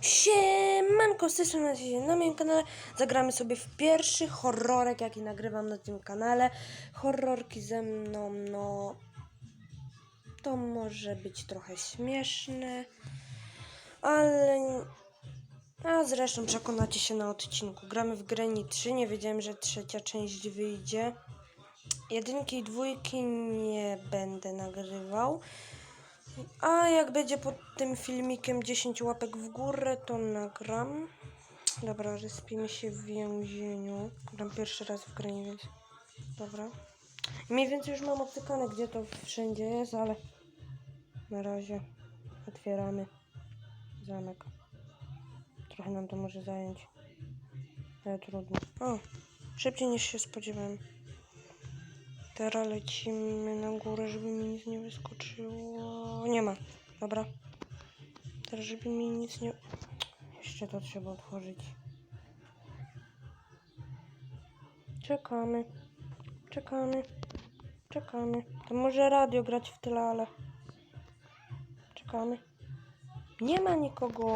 Siemanko, z tej strony na moim kanale zagramy sobie w pierwszy horrorek, jaki nagrywam na tym kanale. Horrorki ze mną, no... To może być trochę śmieszne, ale... A zresztą przekonacie się na odcinku. Gramy w Granny 3, nie wiedziałem, że trzecia część wyjdzie. Jedynki i dwójki nie będę nagrywał. A jak będzie pod tym filmikiem 10 łapek w górę, to nagram. Dobra, respimy się w więzieniu. Gram pierwszy raz w grę, więc... Dobra. Mniej więcej już mam obcykane, gdzie to wszędzie jest, ale... Na razie otwieramy zamek. Trochę nam to może zająć. Ale trudno. O! Szybciej niż się spodziewałem. Teraz lecimy na górę, żeby mi nic nie wyskoczyło. Nie ma. Dobra. Teraz, żeby mi nic nie... Jeszcze to trzeba otworzyć. Czekamy. Czekamy. Czekamy. To może radio grać w tyle, ale... Czekamy. Nie ma nikogo.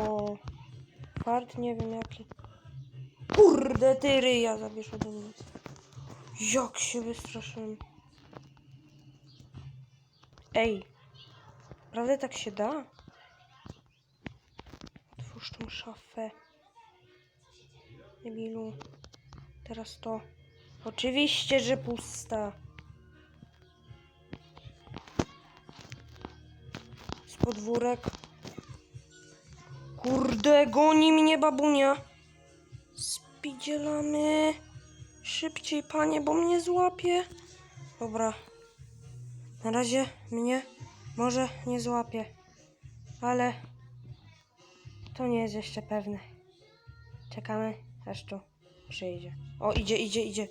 Fart nie wiem jaki. Kurde, ty ryja zabierz ode mnie. Jak się wystraszyłem. Ej. Prawda tak się da? Otwórz tą szafę. Debilu. Teraz to. Oczywiście, że pusta. Z podwórek. Kurde, goni mnie babunia. Spidzielamy. Szybciej, panie, bo mnie złapie. Dobra. Na razie mnie może nie złapie. Ale to nie jest jeszcze pewne. Czekamy, aż tu przyjdzie. O, idzie, idzie, idzie.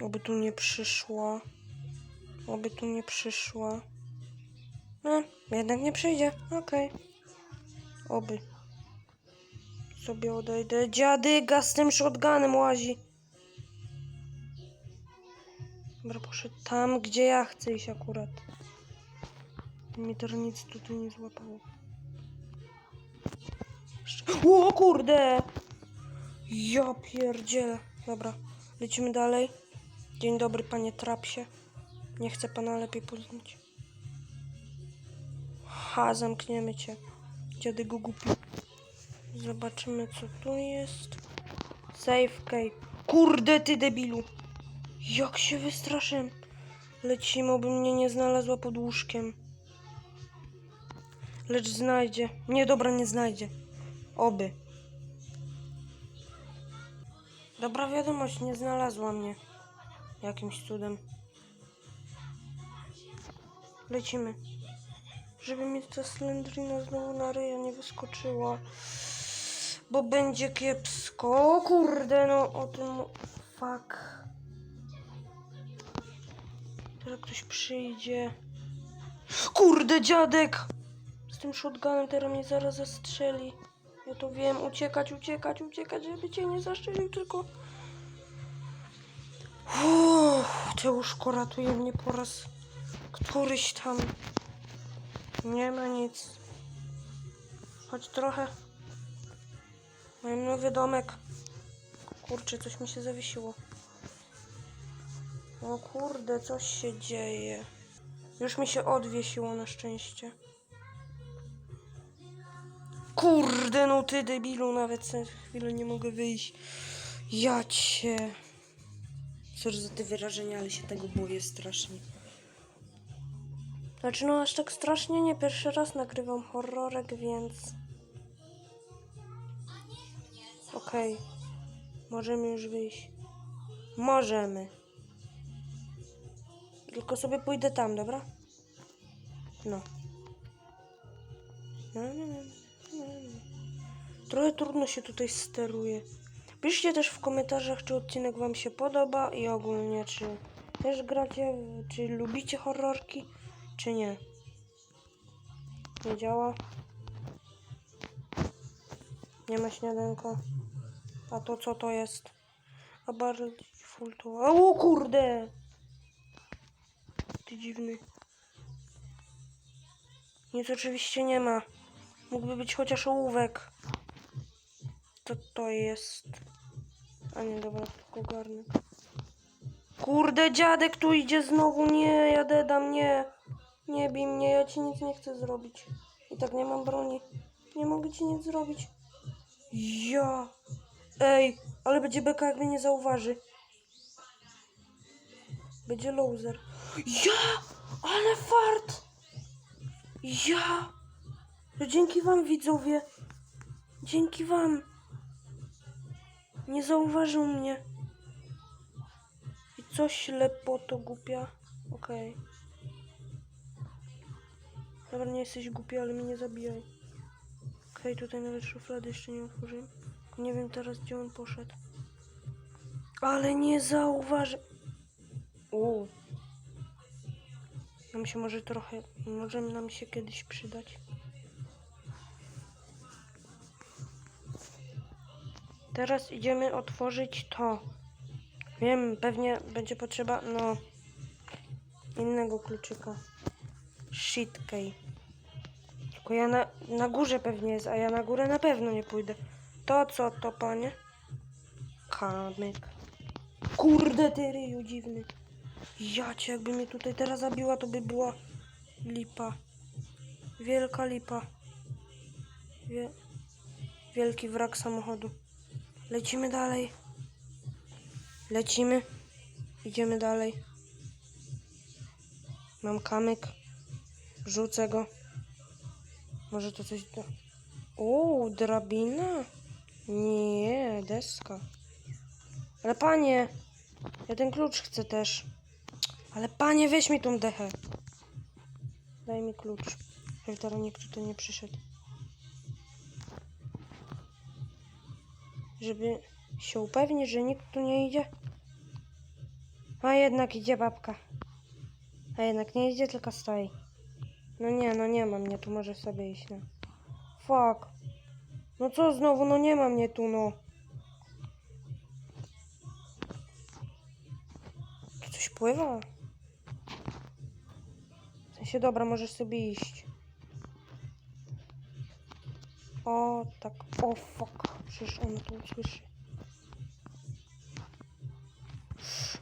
Oby tu nie przyszła. Oby tu nie przyszła. No, jednak nie przyjdzie. Okej. Oby. Sobie odejdę. Dziadyga z tym shotgunem łazi. Dobra, poszedł tam, gdzie ja chcę iść akurat. Mnie to nic tutaj nie złapało. O kurde! Ja pierdzielę. Dobra, lecimy dalej. Dzień dobry, panie Trapsie. Nie chcę pana lepiej poznać. Ha, zamkniemy cię. Dziadygu głupi. Zobaczymy, co tu jest. Safe key. Kurde, ty debilu. Jak się wystraszyłem. Lecimy, oby mnie nie znalazła pod łóżkiem. Lecz znajdzie. Nie, dobra, nie znajdzie. Oby. Dobra wiadomość, nie znalazła mnie. Jakimś cudem. Lecimy. Żeby mi ta slendrina znowu na ryja nie wyskoczyła. Bo będzie kiepsko. O kurde, no o tym... Fuck. Teraz ktoś przyjdzie. Kurde, dziadek! Z tym shotgunem teraz mnie zaraz zastrzeli. Ja to wiem. Uciekać, uciekać, uciekać, żeby cię nie zastrzelił, tylko... Uff, te łóżko ratuje mnie po raz któryś tam. Nie ma nic. Choć trochę. Mam nowy domek. Kurczę, coś mi się zawiesiło. O kurde, coś się dzieje. Już mi się odwiesiło na szczęście. Kurde, no ty debilu, nawet chwilę nie mogę wyjść. Ja cię. Sorry za te wyrażenia, ale się tego boję strasznie. Znaczy, no aż tak strasznie nie. Pierwszy raz nagrywam horrorek, więc... Okej. Możemy już wyjść. Możemy. Tylko sobie pójdę tam, dobra? No. No, no, no, no. Trochę trudno się tutaj steruje. Piszcie też w komentarzach, czy odcinek Wam się podoba i ogólnie, czy też gracie, czy lubicie horrorki, czy nie. Nie działa. Nie ma śniadanka. A to co to jest? A bardziej full to... O kurde! Dziwny. Nic oczywiście nie ma. Mógłby być chociaż ołówek. Co to jest? A nie, dobra, tylko garnek. Kurde, dziadek tu idzie znowu. Nie, ja dedam, nie. Nie bij mnie, ja ci nic nie chcę zrobić. I tak nie mam broni. Nie mogę ci nic zrobić. Ja. Ej, ale będzie beka, jak nie zauważy. Będzie loser. Ja! Ale fart! Ja! To dzięki wam, widzowie. Dzięki wam. Nie zauważył mnie. I co ślepo to głupia? Okej. Dobra, nie jesteś głupia, ale mnie nie zabijaj. Okej, tutaj nawet szuflady jeszcze nie otworzyłem. Nie wiem teraz, gdzie on poszedł. Ale nie zauważy... Uuu. Nam się może trochę... Może nam się kiedyś przydać. Teraz idziemy otworzyć to. Wiem, pewnie będzie potrzeba, no... Innego kluczyka. Shit key. Tylko ja na, na górze pewnie jest, a ja na górę na pewno nie pójdę. To co to, panie? Kamyk. Kurde, ty ryju dziwny. Ja jakby mnie tutaj teraz zabiła, to by była lipa. Wielka lipa. Wie... Wielki wrak samochodu. Lecimy dalej. Lecimy. Idziemy dalej. Mam kamyk. Rzucę go. Może to coś da. O, drabina? Nie, deska. Ale panie, ja ten klucz chcę też. Ale panie, weź mi tą dechę. Daj mi klucz. Żeby teraz nikt tutaj nie przyszedł. Żeby się upewnić, że nikt tu nie idzie. A jednak idzie babka. A jednak nie idzie, tylko stoi. No nie, no nie ma mnie tu, może sobie iść, no. Fuck. No co znowu, no nie ma mnie tu, no. Tu coś pływa? Sensie, dobra, możesz sobie iść. O, tak, o fuck. Przecież on to usłyszy.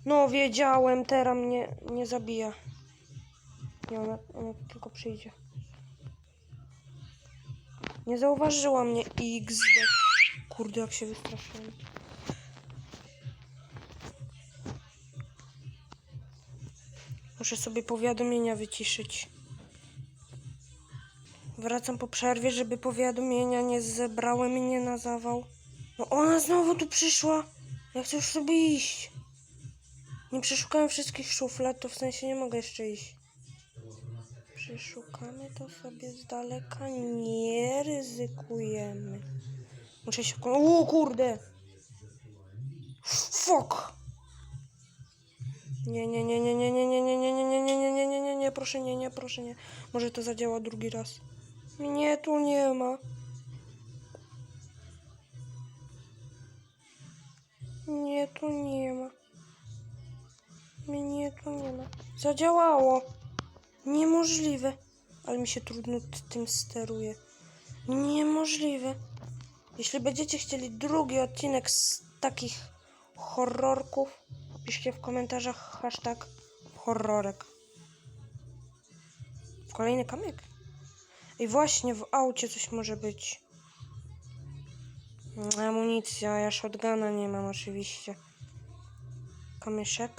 No, wiedziałem, teraz mnie nie zabija. Nie, ona, ona tylko przyjdzie. Nie zauważyła mnie XD. Kurde, jak się wystraszyłem. Muszę sobie powiadomienia wyciszyć. Wracam po przerwie, żeby powiadomienia nie zebrały mnie na zawał. No ona znowu tu przyszła. Ja chcę już sobie iść. Nie przeszukałem wszystkich szuflad, to w sensie nie mogę jeszcze iść. Przeszukamy to sobie z daleka. Nie ryzykujemy. Muszę się... O kurde! Fuck! Nie, nie, nie, nie, nie, nie, nie, nie, nie, nie, nie, nie, nie, nie, nie, nie, nie, proszę nie, nie, proszę nie. Może to zadziała drugi raz. Mnie tu nie ma. Nie, tu nie ma. Mnie tu nie ma. Zadziałało. Niemożliwe. Ale mi się trudno tym steruje. Niemożliwe. Jeśli będziecie chcieli drugi odcinek z takich horrorków, piszcie w komentarzach hashtag horrorek. Kolejny kamyk. I właśnie w aucie coś może być. Amunicja, ja shotguna nie mam oczywiście. Kamyszek.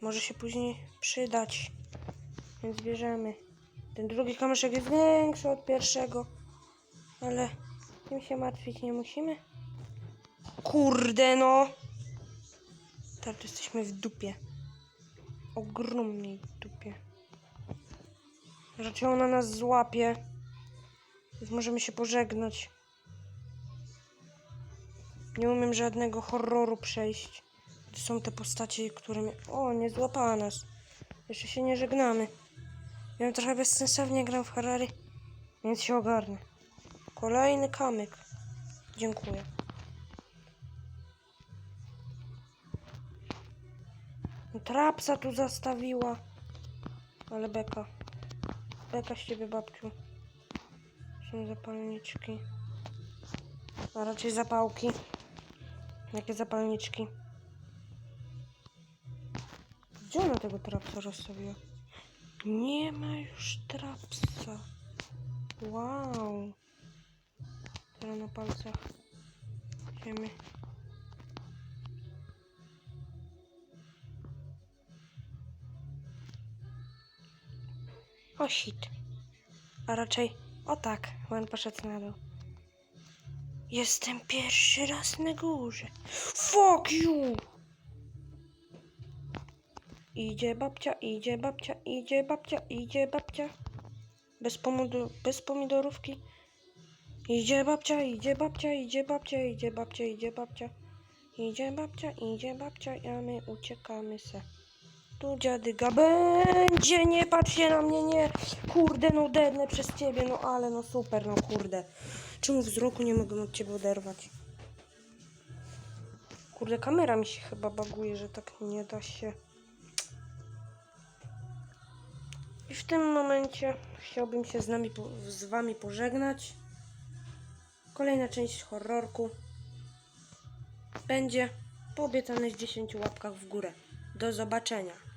Może się później przydać. Więc bierzemy. Ten drugi kamyszek jest większy od pierwszego. Ale tym się martwić nie musimy. Kurde no! Teraz jesteśmy w dupie. Ogromnej dupie. Raczej ona nas złapie. Więc możemy się pożegnać. Nie umiem żadnego horroru przejść. To są te postacie, które. O, nie złapała nas. Jeszcze się nie żegnamy. Ja trochę bezsensownie gram w horrory, więc się ogarnę. Kolejny kamyk. Dziękuję. Trapsa tu zastawiła. Ale beka. Beka z ciebie, babciu. Są zapalniczki. A raczej zapałki. Jakie zapalniczki. Gdzie ona tego trapsa rozstawiła? Nie ma już trapsa. Wow. Teraz na palcach. Ziemi. O shit. A raczej o tak, Len poszedł na dół. Jestem pierwszy raz na górze. Fuck you! Idzie babcia, idzie babcia, idzie babcia, idzie babcia. Bez, pomodu, bez pomidorówki. Idzie babcia, idzie babcia, idzie babcia, idzie babcia, idzie babcia. Idzie babcia, idzie babcia, a my uciekamy se. Tu dziadyga będzie, nie patrz się na mnie, nie. Kurde, no przez ciebie, no ale no super, no kurde. Czemu wzroku nie mogę od ciebie oderwać? Kurde, kamera mi się chyba baguje, że tak nie da się. I w tym momencie chciałbym się z, nami, z wami pożegnać. Kolejna część horrorku będzie po obiecanych 10 łapkach w górę. Do zobaczenia.